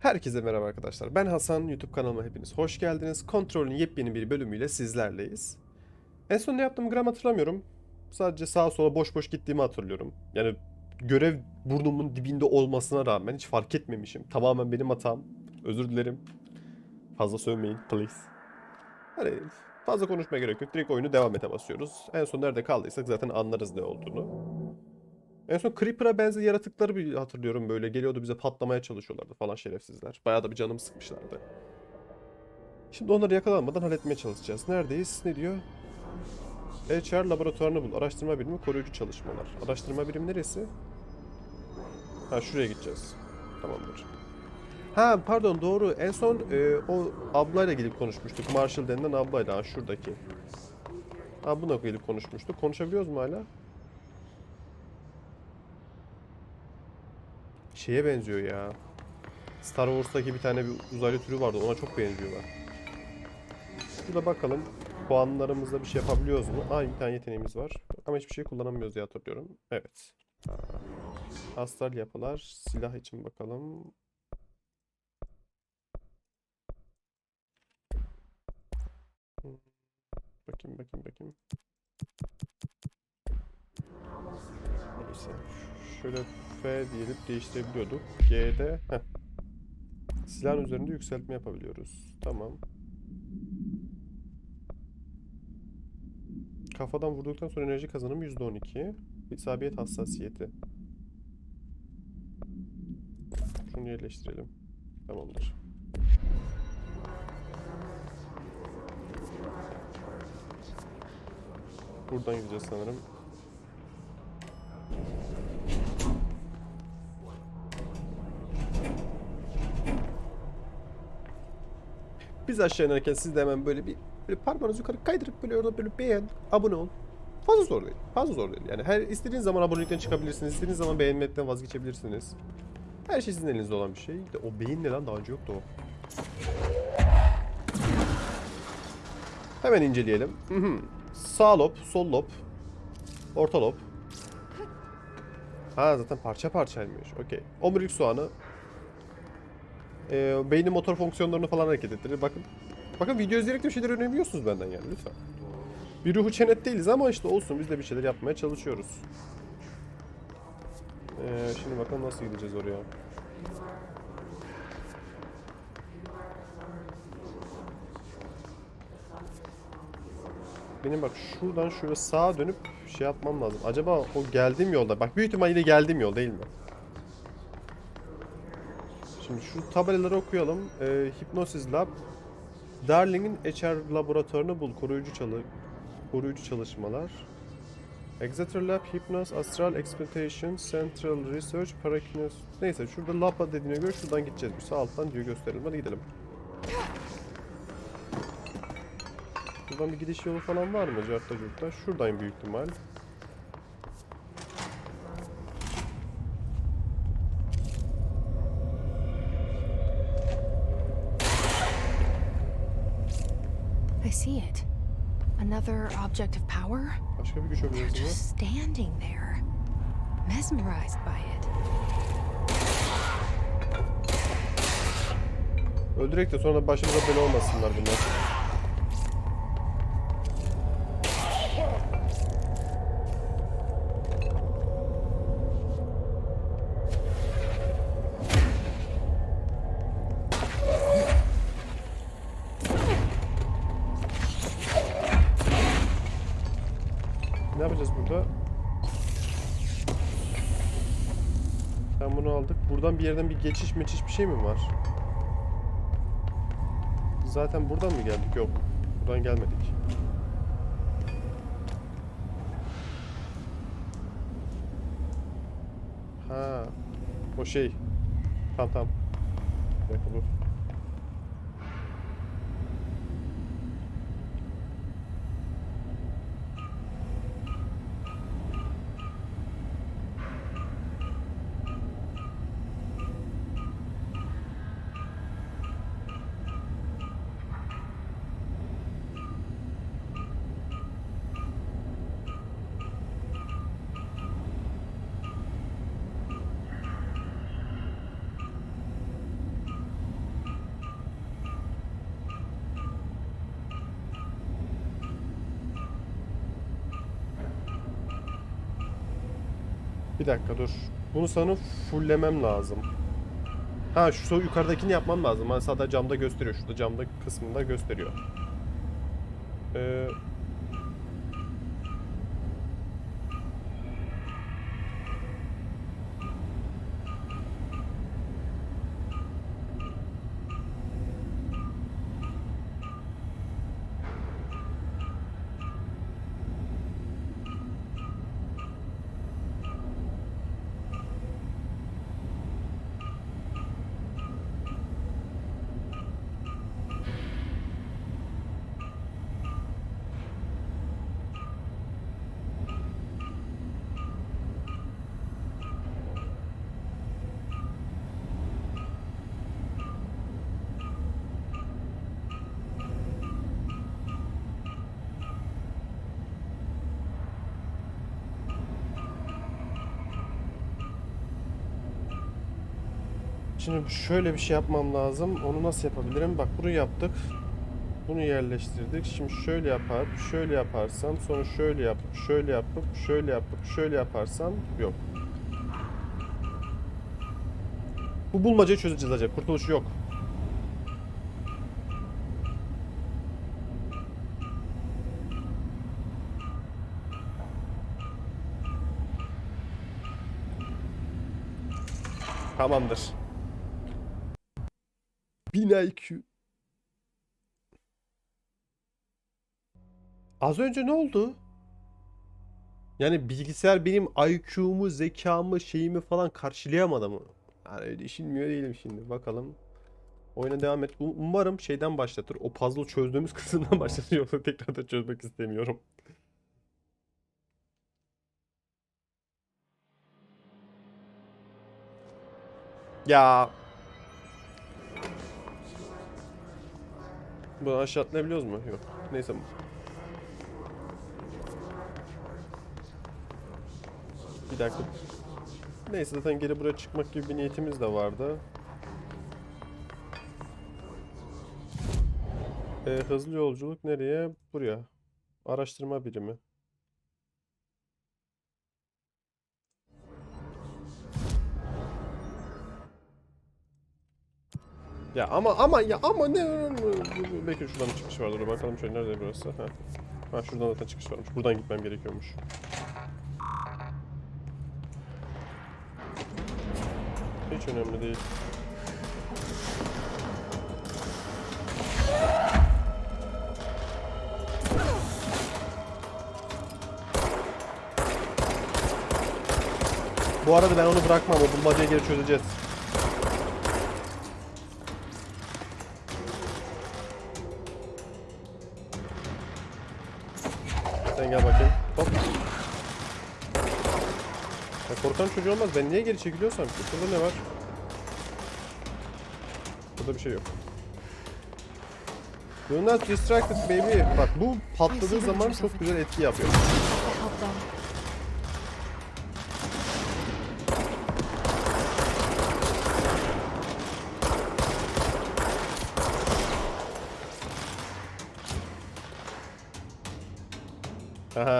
Herkese merhaba arkadaşlar. Ben Hasan. YouTube kanalıma hepiniz hoş geldiniz. Kontrolün yepyeni bir bölümüyle sizlerleyiz. En son ne yaptığımı gram hatırlamıyorum. Sadece sağa sola boş boş gittiğimi hatırlıyorum. Yani görev burnumun dibinde olmasına rağmen hiç fark etmemişim. Tamamen benim hatam. Özür dilerim. Fazla sövmeyin please. Hani fazla konuşmaya gerek yok. Direkt oyunu devam ete basıyoruz. En son nerede kaldıysak zaten anlarız ne olduğunu. En son Creeper'a benzer yaratıkları bir hatırlıyorum böyle. Geliyordu bize patlamaya çalışıyorlardı falan şerefsizler. Bayağı da bir canımı sıkmışlardı. Şimdi onları yakalanmadan halletmeye çalışacağız. Neredeyiz? Ne diyor? HR laboratuvarını bul. Araştırma birimi koruyucu çalışmalar. Araştırma birimi neresi? Ha şuraya gideceğiz. Tamamdır. Ha pardon doğru. En son e, o ablayla gelip konuşmuştuk. Marshall denilen ablayla. Ha şuradaki. Ha bununla gelip konuşmuştuk. Konuşabiliyoruz mu hala? Şeye benziyor ya. Star Wars'taki bir tane bir uzaylı türü vardı. Ona çok benziyorlar. Şurada bakalım. Puanlarımızda bir şey yapabiliyoruz mu? Aa bir tane yeteneğimiz var. Ama hiçbir şey kullanamıyoruz diye hatırlıyorum. Evet. Astral yapılar. Silah için bakalım. Bakayım bakayım bakayım. Neyse. Şöyle F diyelim değiştirebiliyorduk. G'de heh. Silahın üzerinde yükseltme yapabiliyoruz. Tamam. Kafadan vurduktan sonra enerji kazanımı %12. İsabet hassasiyeti. Şunu yerleştirelim. Tamamdır. Buradan gideceğiz sanırım. Biz aşağı inerken siz de hemen böyle bir böyle parmağınızı yukarı kaydırıp böyle orada böyle beğen, abone ol. Fazla zor değil. Fazla zor değil. Yani her istediğiniz zaman abonelikten çıkabilirsiniz. istediğiniz zaman beğenmekten vazgeçebilirsiniz. Her şey sizin elinizde olan bir şey. De o beyin ne lan daha önce yoktu o. Hemen inceleyelim. Hı hı. Sağ lob, sol lob, orta lob. Ha zaten parça parçaymış. Okey. Omurilik soğanı. Ee, beynin motor fonksiyonlarını falan hareket ettirir. Bakın. Bakın video izleyerek de bir şeyler öğrenebiliyorsunuz benden yani lütfen. Bir ruhu çenet değiliz ama işte olsun biz de bir şeyler yapmaya çalışıyoruz. Ee, şimdi bakalım nasıl gideceğiz oraya. Benim bak şuradan şöyle sağa dönüp şey yapmam lazım. Acaba o geldiğim yolda. Bak büyük ihtimalle geldiğim yol değil mi? Şu tabelaları okuyalım. Ee, Hypnosis Lab. Darling'in HR laboratuvarını bul. Koruyucu çalı koruyucu çalışmalar. Exeter Lab, Hypnos, Astral Exploitation, Central Research, Parakinos... Neyse şurada lab dediğine göre şuradan gideceğiz. Bir sağ alttan diyor gösterelim. Hadi gidelim. Buradan bir gidiş yolu falan var mı? Cartta. Şuradan büyük ihtimal. See it. Another object of power? Başka bir güç They're mi? just standing there, mesmerized by it. Öldürek de sonra başımıza bela olmasınlar bunlar. Bir yerden bir geçiş meçiş bir şey mi var? Zaten buradan mı geldik? Yok. Buradan gelmedik. Ha. O şey. Tamam tamam. Bir dakika dur. Bunu sanırım fulllemem lazım. Ha şu yukarıdakini yapmam lazım. Ben sağda camda gösteriyor. Şurada camda kısmında gösteriyor. Ee, Şimdi şöyle bir şey yapmam lazım. Onu nasıl yapabilirim? Bak bunu yaptık. Bunu yerleştirdik. Şimdi şöyle yapar, şöyle yaparsam, sonra şöyle yapıp, şöyle yapıp, şöyle yapıp, şöyle yaparsam yok. Bu bulmacayı çözeceğiz acaba. Kurtuluş yok. Tamamdır. 1000 IQ. Az önce ne oldu? Yani bilgisayar benim IQ'mu, zekamı, şeyimi falan karşılayamadı mı? Yani öyle düşünmüyor değilim şimdi. Bakalım. Oyuna devam et. Um- Umarım şeyden başlatır. O puzzle çözdüğümüz kısımdan başlatır. Yoksa tekrar da çözmek istemiyorum. Ya. Bunu aşağı atlayabiliyoruz mu? Yok. Neyse. Bir dakika. Neyse zaten geri buraya çıkmak gibi bir niyetimiz de vardı. Ee, hızlı yolculuk nereye? Buraya. Araştırma birimi. Ya ama ama ya ama ne? Belki şuradan çıkış vardır. Bakalım şöyle nerede burası? Ha. Ha şuradan zaten çıkış varmış. Buradan gitmem gerekiyormuş. Hiç önemli değil. Bu arada ben onu bırakmam. O bulmacayı geri çözeceğiz. Hop. Ya korkan çocuğu olmaz. Ben niye geri çekiliyorsam ki? Burada ne var? Burada bir şey yok. Do not distracted baby. Bak bu patladığı zaman çok güzel etki yapıyor.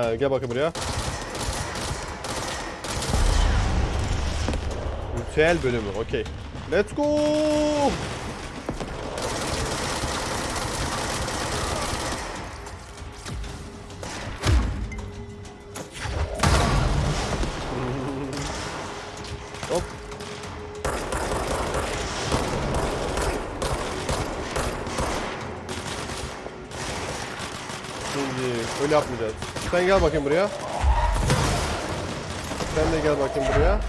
To help them. Aha gel bakayım buraya. Ritüel bölümü okey. Let's go. Şimdi öyle yapmayacağız. Sen gel bakayım buraya. Sen de gel bakayım buraya.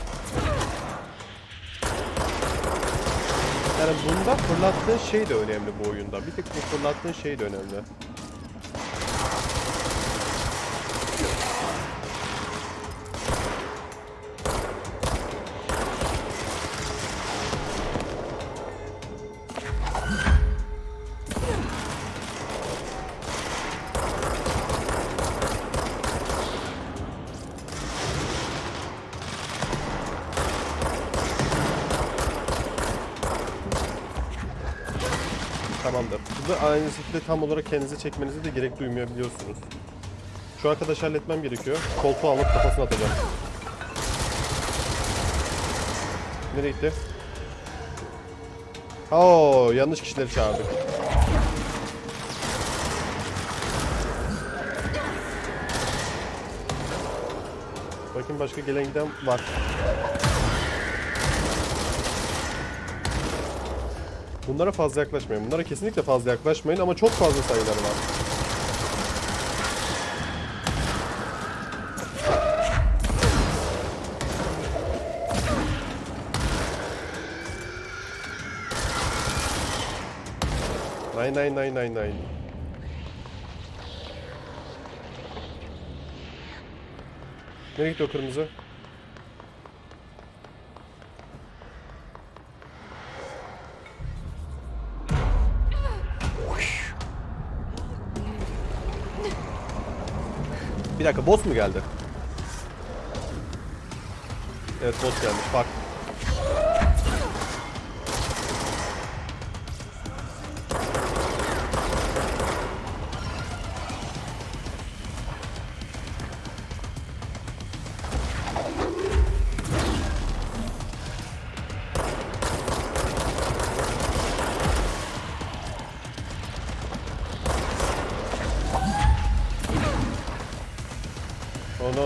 Yani bunda fırlattığın şey de önemli bu oyunda. Bir tek bu fırlattığın şey de önemli. Aynı tam olarak kendinize çekmenize de gerek duymayabiliyorsunuz. Şu arkadaşı halletmem gerekiyor. Koltuğu alıp kafasına atacağım. Nereye gitti? Oo, yanlış kişileri çağırdık. Bakın başka gelen giden var. Bunlara fazla yaklaşmayın. Bunlara kesinlikle fazla yaklaşmayın ama çok fazla sayıları var. Nine nine nine nine nine. Nereye gitti o kırmızı? Dakika boss mu geldi? Evet boss gelmiş bak.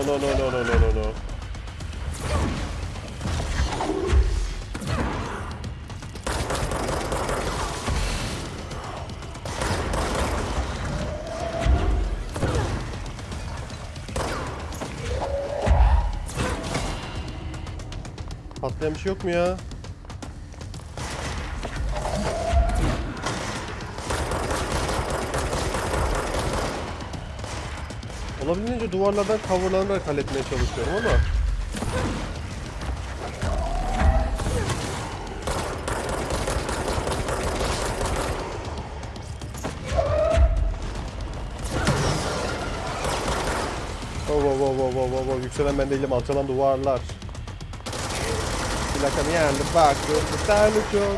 lo lo lo lo lo lo. Patlayan bir şey yok mu ya? Olabildiğince duvarlardan coverlanarak halletmeye çalışıyorum ama. Wow wow wow wow wow wow wow yükselen ben değilim alçalan duvarlar. Plakamı yendim bak bir tane çok.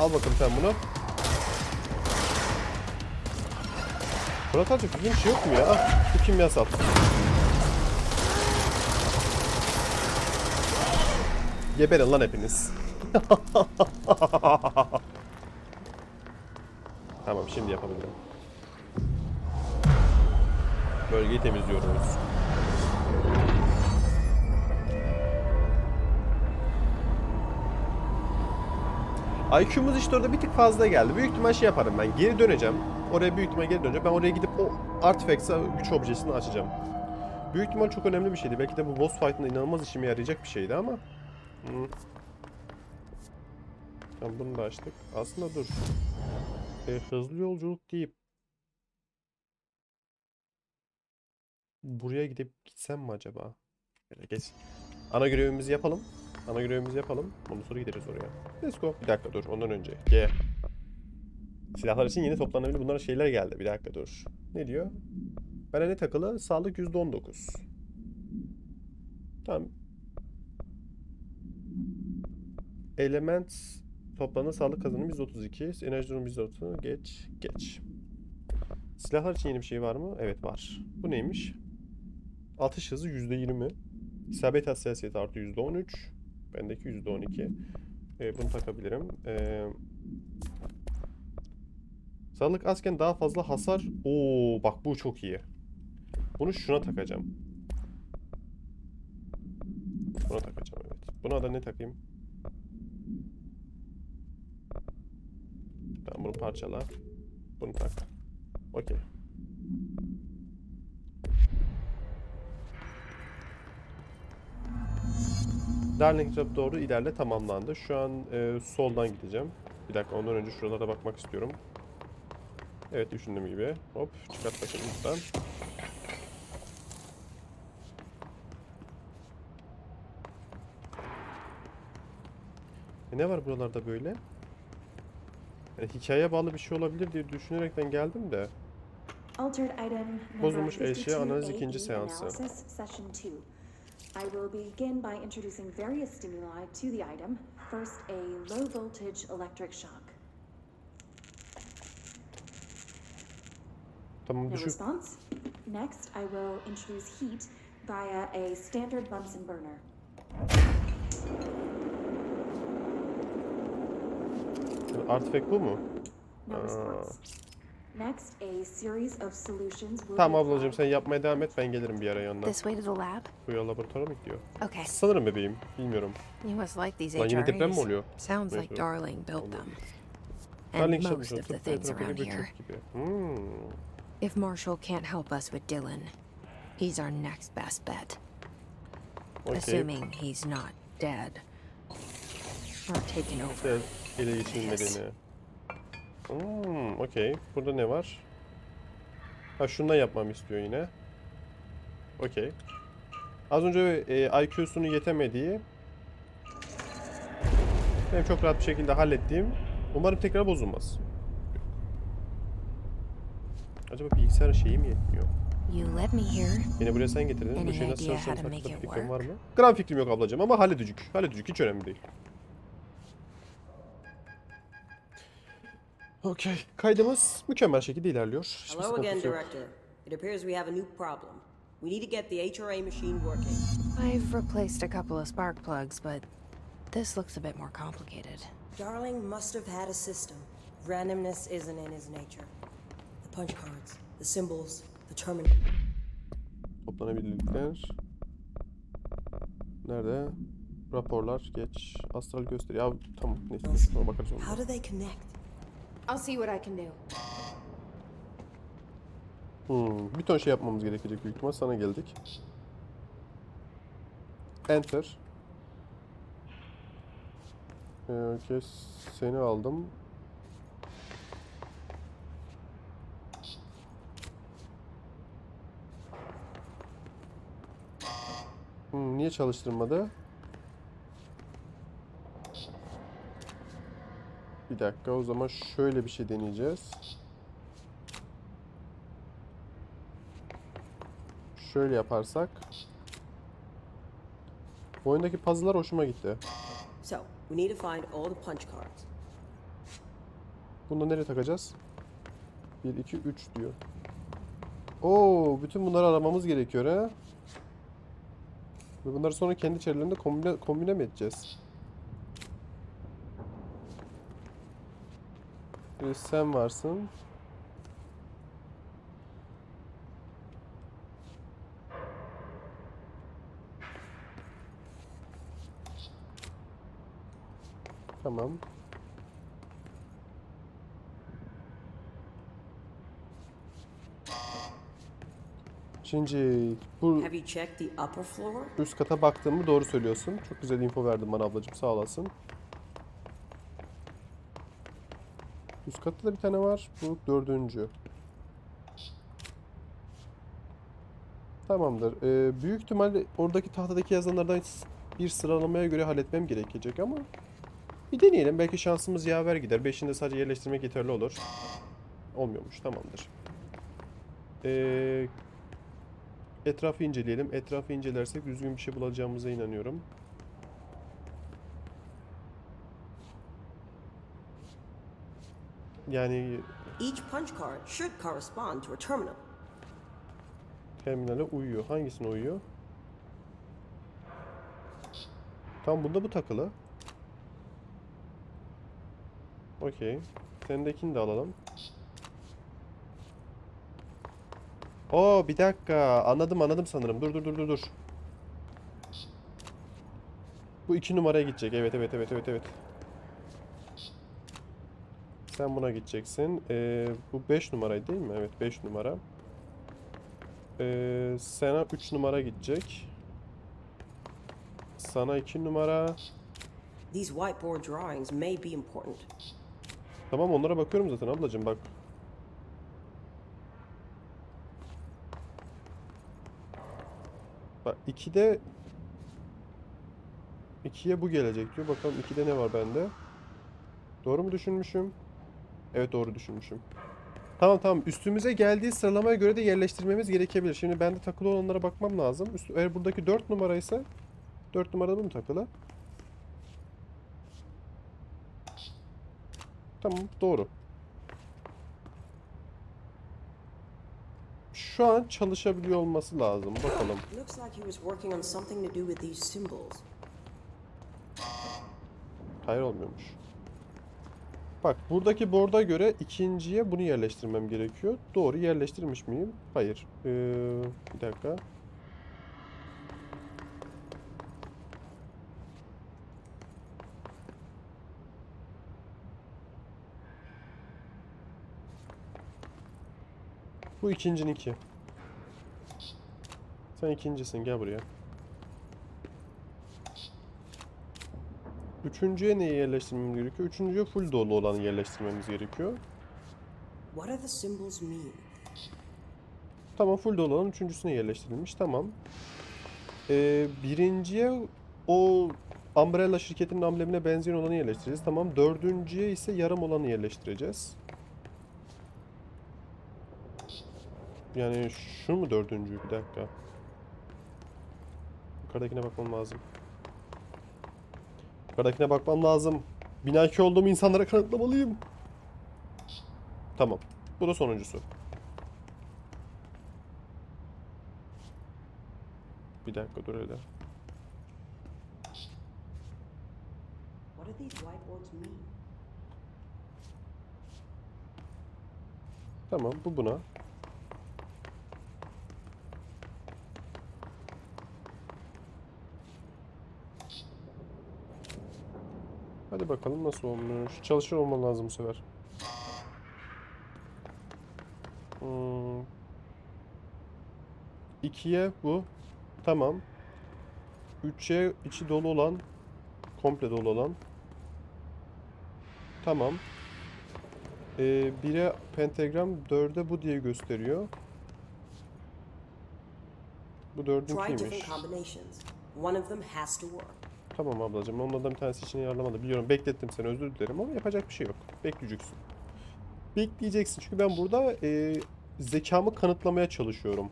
Al bakalım sen bunu Murat Hacı bizim şey yok mu ya? Ah, bu kimyasal. Geberin lan hepiniz. tamam şimdi yapabilirim. Bölgeyi temizliyoruz. IQ'muz işte orada bir tık fazla geldi. Büyük ihtimal şey yaparım ben. Geri döneceğim. Oraya büyük ihtimal geri döneceğim. Ben oraya gidip o artifacts'a güç objesini açacağım. Büyük ihtimal çok önemli bir şeydi. Belki de bu boss fight'ında inanılmaz işime yarayacak bir şeydi ama. Hmm. Tamam bunu da açtık. Aslında dur. E, hızlı yolculuk deyip buraya gidip gitsem mi acaba? Geç. Ana görevimizi yapalım. Ana görevimizi yapalım. Ondan sonra gideriz oraya. Let's go. Bir dakika dur. Ondan önce. G. Silahlar için yeni toplanabilir. Bunlara şeyler geldi. Bir dakika dur. Ne diyor? Bana ne takılı? Sağlık %19. Tamam. Element toplanı sağlık kazanımı %32. Enerji durumu %30. Geç. Geç. Silahlar için yeni bir şey var mı? Evet var. Bu neymiş? Atış hızı %20. İsabet hassasiyeti artı %13. Bendeki %12. Ee, bunu takabilirim. Ee, sağlık azken daha fazla hasar. Oo bak bu çok iyi. Bunu şuna takacağım. Buna takacağım evet. Buna da ne takayım? Tamam bunu parçala. Bunu tak. Okey. Darling Trap doğru ilerle tamamlandı. Şu an e, soldan gideceğim. Bir dakika ondan önce şuralara bakmak istiyorum. Evet düşündüğüm gibi. Hop çıkart bakayım lütfen. E, ne var buralarda böyle? Yani hikayeye bağlı bir şey olabilir diye düşünerekten geldim de. Bozulmuş eşya analiz 52A ikinci seansı. Analysis, session 2. I will begin by introducing various stimuli to the item. First, a low voltage electric shock. Tamam No düşük. response. Next, I will introduce heat via a standard Bunsen burner. Artifact bu mu? No response. Uh, Next, a series of solutions will Tamam ablacığım sen yapmaya devam et ben gelirim bir ara yanına. This way to the lab? Bu ya laboratuvara mı gidiyor? Okay. Sanırım bebeğim. Bilmiyorum. You must like these Lan yine deprem mi oluyor? Sounds like. Darling built them. Darling And şey most yapmış, of the things around here. Hmm. If Marshall can't help us with Dylan, he's our next best bet. Okey. Assuming he's not dead. Or taken over. Ele geçirilmediğini. Hmm, okey. Burada ne var? Ha şundan yapmamı istiyor yine. Okey. Az önce e, IQ'sunu yetemediği benim çok rahat bir şekilde hallettiğim umarım tekrar bozulmaz. Acaba bilgisayar şeyi mi yetmiyor? Beni buraya sen getirdin. Bu şeyi nasıl make hakkında fikrin var mı? Gram fikrim yok ablacığım ama halledücük. Halledücük hiç önemli değil. Okey. Kaydımız mükemmel şekilde ilerliyor. Hiçbir Hello again, sıkıntısı yok. Director. It appears we have a new problem. We need to get the HRA machine working. I've replaced a couple of spark plugs, but this looks a bit more complicated. Darling must have had a system. Randomness isn't in his nature. The punch cards, the symbols, the terminal. Toplanabilirlikler. Nerede? Raporlar. Geç. Astral gösteri. Ya tamam. Neyse. Ona bakarız How onda. do they connect? I'll see what I can do. Hmm, bir ton şey yapmamız gerekecek büyük ihtimal. Sana geldik. Enter. Ee, okey. Seni aldım. Hmm, niye çalıştırmadı? Bir dakika o zaman şöyle bir şey deneyeceğiz. Şöyle yaparsak. Bu oyundaki puzzle'lar hoşuma gitti. So, we need to find all the punch cards. Bunu da nereye takacağız? 1, 2, 3 diyor. Oo, bütün bunları aramamız gerekiyor ha. Ve bunları sonra kendi içerilerinde kombine, kombine mi edeceğiz? Bir sen varsın. Tamam. Şimdi bu üst kata baktığımı doğru söylüyorsun. Çok güzel info verdin bana ablacığım sağ olasın. Üst katta da bir tane var. Bu dördüncü. Tamamdır. Ee, büyük ihtimalle oradaki tahtadaki yazanlardan bir sıralamaya göre halletmem gerekecek ama bir deneyelim. Belki şansımız yaver gider. Beşinde sadece yerleştirmek yeterli olur. Olmuyormuş. Tamamdır. Ee, etrafı inceleyelim. Etrafı incelersek düzgün bir şey bulacağımıza inanıyorum. Yani Each punch card should correspond to a terminal. terminale uyuyor. Hangisine uyuyor? Tam bunda bu takılı. Okey. Sendekini de alalım. Oo bir dakika. Anladım anladım sanırım. Dur dur dur dur dur. Bu iki numaraya gidecek. Evet evet evet evet evet. Sen buna gideceksin. Ee, bu 5 numaraydı değil mi? Evet 5 numara. Ee, sana 3 numara gidecek. Sana 2 numara. These whiteboard drawings may be important. Tamam onlara bakıyorum zaten ablacığım bak. Bak 2'de 2'ye bu gelecek diyor. Bakalım 2'de ne var bende? Doğru mu düşünmüşüm? Evet doğru düşünmüşüm. Tamam tamam üstümüze geldiği sıralamaya göre de yerleştirmemiz gerekebilir. Şimdi bende takılı olanlara bakmam lazım. Üst, eğer buradaki 4 numaraysa 4 numarada mu takılı? Tamam doğru. şu an çalışabiliyor olması lazım. Bakalım. Hayır olmuyormuş. Bak buradaki board'a göre ikinciye bunu yerleştirmem gerekiyor. Doğru yerleştirmiş miyim? Hayır. Ee, bir dakika. Bu ikincinin iki. Sen ikincisin gel buraya. Üçüncüye neyi yerleştirmemiz gerekiyor? Üçüncüye full dolu olanı yerleştirmemiz gerekiyor. What do the symbols mean? Tamam full dolu olan üçüncüsüne yerleştirilmiş. Tamam. Ee, birinciye o Umbrella şirketinin amblemine benzeyen olanı yerleştireceğiz. Tamam. Dördüncüye ise yarım olanı yerleştireceğiz. Yani şu mu dördüncü? Bir dakika. Yukarıdakine bakmam lazım. Yukarıdakine bakmam lazım. Binaki olduğumu insanlara kanıtlamalıyım. Tamam. Bu da sonuncusu. Bir dakika dur öyle. Tamam bu buna. Hadi bakalım nasıl olmuş. Çalışır olman lazım bu sefer. Hmm. İkiye bu. Tamam. Üçe içi dolu olan. Komple dolu olan. Tamam. Ee, bire pentagram, dörde bu diye gösteriyor. Bu Try Tamam ablacığım, onlardan bir tanesi için ayarlamadı. Biliyorum, beklettim seni, özür dilerim ama yapacak bir şey yok. Bekleyeceksin. Bekleyeceksin çünkü ben burada e, zekamı kanıtlamaya çalışıyorum.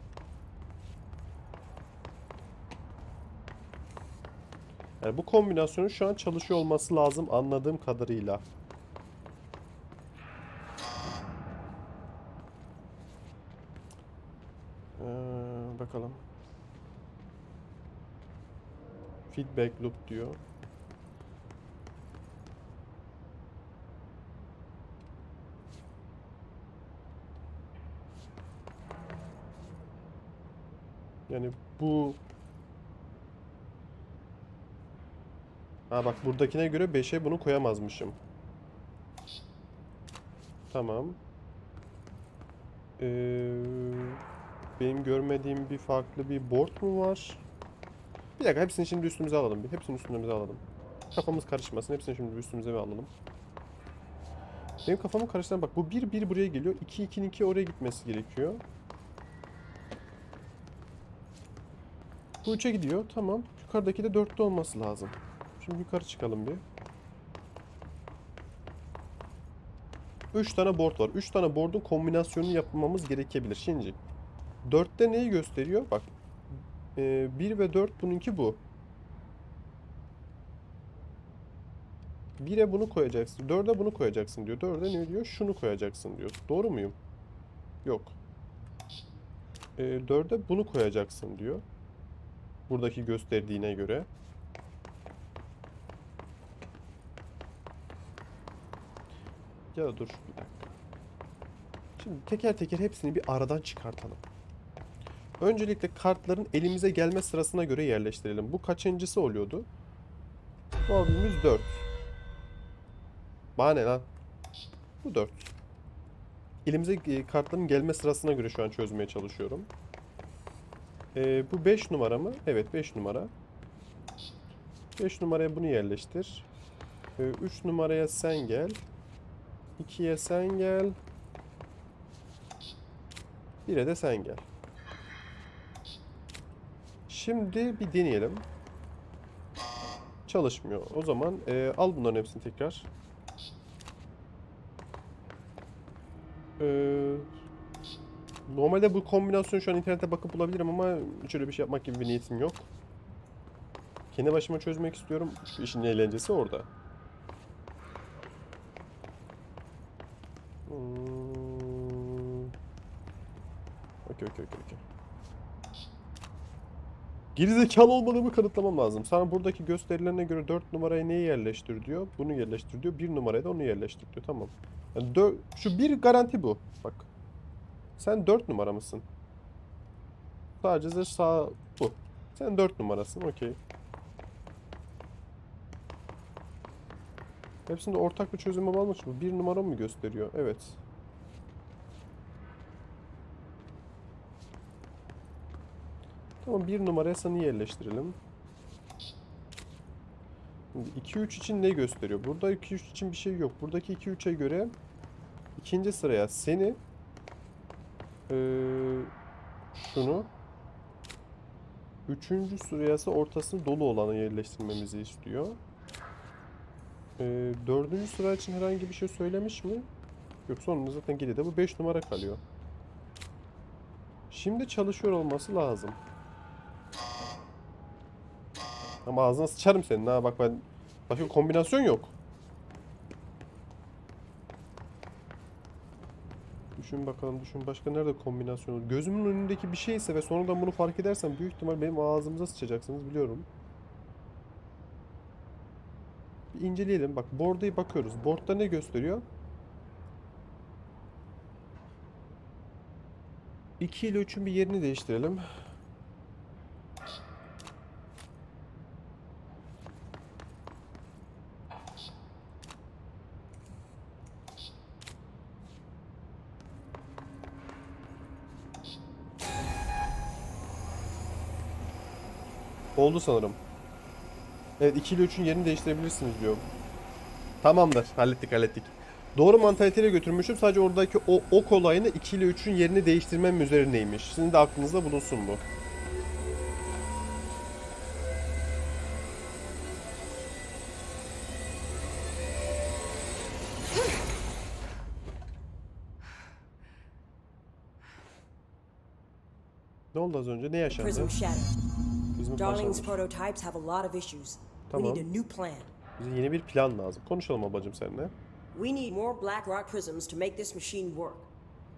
Yani bu kombinasyonun şu an çalışıyor olması lazım anladığım kadarıyla. Ee, bakalım. Feedback loop diyor. Yani bu Ha bak buradakine göre 5'e bunu koyamazmışım. Tamam. Ee, benim görmediğim bir farklı bir board mu var? Bir dakika hepsini şimdi üstümüze alalım. Bir hepsini üstümüze alalım. Kafamız karışmasın. Hepsini şimdi üstümüze bir alalım. Benim kafamı karıştıran bak bu 1 1 buraya geliyor. 2 2 2 oraya gitmesi gerekiyor. Bu 3'e gidiyor. Tamam. Yukarıdaki de 4'te olması lazım. Şimdi yukarı çıkalım bir. 3 tane board var. 3 tane board'un kombinasyonunu yapmamız gerekebilir. Şimdi 4'te neyi gösteriyor? Bak 1 ve 4 bununki bu. 1'e bunu koyacaksın. 4'e bunu koyacaksın diyor. 4'e ne diyor? Şunu koyacaksın diyor. Doğru muyum? Yok. E, 4'e bunu koyacaksın diyor. Buradaki gösterdiğine göre. Ya dur bir dakika. Şimdi teker teker hepsini bir aradan çıkartalım. Öncelikle kartların elimize gelme sırasına göre yerleştirelim. Bu kaçıncısı oluyordu? Abimiz 4. Bana ne lan? Bu 4. Elimize e, kartların gelme sırasına göre şu an çözmeye çalışıyorum. Ee, bu 5 numara mı? Evet 5 numara. 5 numaraya bunu yerleştir. 3 numaraya sen gel. 2'ye sen gel. 1'e de sen gel. Şimdi bir deneyelim. Çalışmıyor. O zaman e, al bunların hepsini tekrar. Ee, normalde bu kombinasyonu şu an internete bakıp bulabilirim ama hiç öyle bir şey yapmak gibi bir niyetim yok. Kendi başıma çözmek istiyorum. Şu işin eğlencesi orada. Hmm. okey okey okey. okey. Gerizekalı olmadığımı kanıtlamam lazım. Sana buradaki gösterilerine göre 4 numarayı neyi yerleştir diyor. Bunu yerleştir diyor. 1 numaraya da onu yerleştir diyor. Tamam. Yani dö- şu bir garanti bu. Bak. Sen 4 numara mısın? Sadece sağ bu. Sen 4 numarasın. Okey. Hepsinde ortak bir çözüm almış mı? Bir numara mı gösteriyor? Evet. Tamam bir numaraya sana yerleştirelim. Şimdi 2-3 için ne gösteriyor? Burada 2-3 için bir şey yok. Buradaki 2-3'e göre ikinci sıraya seni eee, şunu üçüncü sıraya ise ortasını dolu olanı yerleştirmemizi istiyor. Eee dördüncü sıra için herhangi bir şey söylemiş mi? Yok sonunda zaten geride bu 5 numara kalıyor. Şimdi çalışıyor olması lazım. Ama ağzına sıçarım senin ha bak ben başka kombinasyon yok. Düşün bakalım düşün başka nerede kombinasyon olur? Gözümün önündeki bir şeyse ve sonradan bunu fark edersem büyük ihtimal benim ağzımıza sıçacaksınız biliyorum. Bir inceleyelim. Bak board'a bakıyoruz. Board'da ne gösteriyor? 2 ile 3'ün bir yerini değiştirelim. Oldu sanırım. Evet 2 ile 3'ün yerini değiştirebilirsiniz diyor. Tamamdır. Hallettik hallettik. Doğru mantaliteyle götürmüşüm. Sadece oradaki o ok olayını 2 ile 3'ün yerini değiştirmem üzerineymiş. Sizin de aklınızda bulunsun bu. Ne oldu az önce? Ne yaşandı? Prism shattered. Bizim Darling's parçalanmış. prototypes have a lot of issues. We need a new plan. Bize yeni bir plan lazım. Konuşalım ablacığım seninle. We need more Black Rock prisms to make this machine work.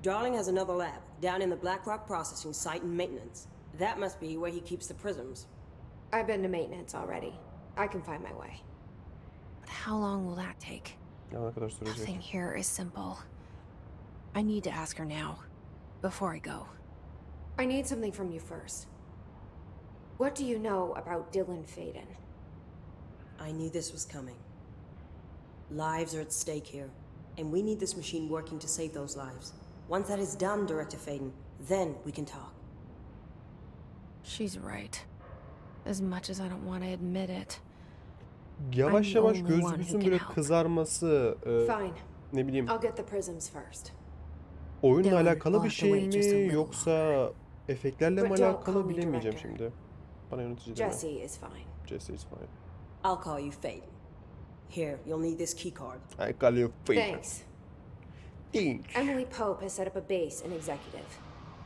Darling has another lab down in the Black Rock processing site and maintenance. That must be where he keeps the prisms. I've been to maintenance already. I can find my way. But how long will that take? Ya ne kadar sürecek? Nothing here is simple. I need to ask her now, before I go. I need something from you first. What do you know about Dylan Faden? I knew this was coming. Lives are at stake here, and we need this machine working to save those lives. Once that is done, Director Faden, then we can talk. She's right. As much as I don't want to admit it. Yavaş yavaş gözümüzün böyle kızarması, e, Fine. ne bileyim I'll get the prisms first. oyunla alakalı bir şey mi yoksa efektlerle mi alakalı bilemeyeceğim şimdi. Bana yönetici deme. Jesse is fine. Jesse is fine. I'll call you Faden. Here, you'll need this keycard. I call you Faith. Thanks. Think. Emily Pope has set up a base in Executive.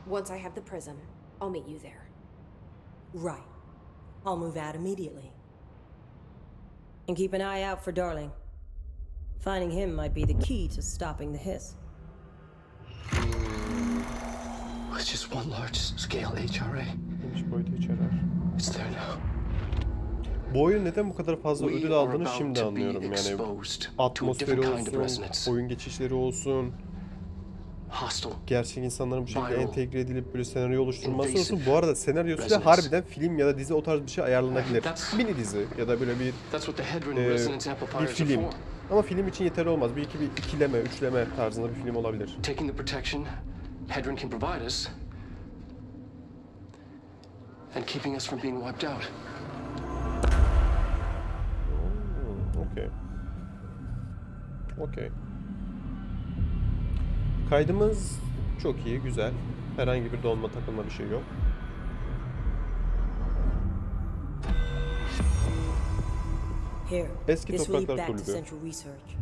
Once I have the prism, I'll meet you there. Right. I'll move out immediately. And keep an eye out for Darling. Finding him might be the key to stopping the hiss. It's just one large scale HRA. Geniş boyutu It's there now. Bu oyun neden bu kadar fazla ödül aldığını şimdi anlıyorum yani. Atmosferi olsun, oyun geçişleri olsun, gerçek insanların bu şekilde entegre edilip böyle senaryo oluşturulması olsun. Bu arada senaryosu da harbiden film ya da dizi o tarz bir şey ayarlanabilir. Mini dizi ya da böyle bir e, bir film. Ama film için yeterli olmaz. Bir iki bir ikileme, üçleme tarzında bir film olabilir. Taking the protection Hedron can provide us and keeping us from being wiped out. Okey. Okey. Kaydımız çok iyi, güzel. Herhangi bir donma, takılma bir şey yok. Here, Eski this will lead Topraklar back to Kulübü. Central Research.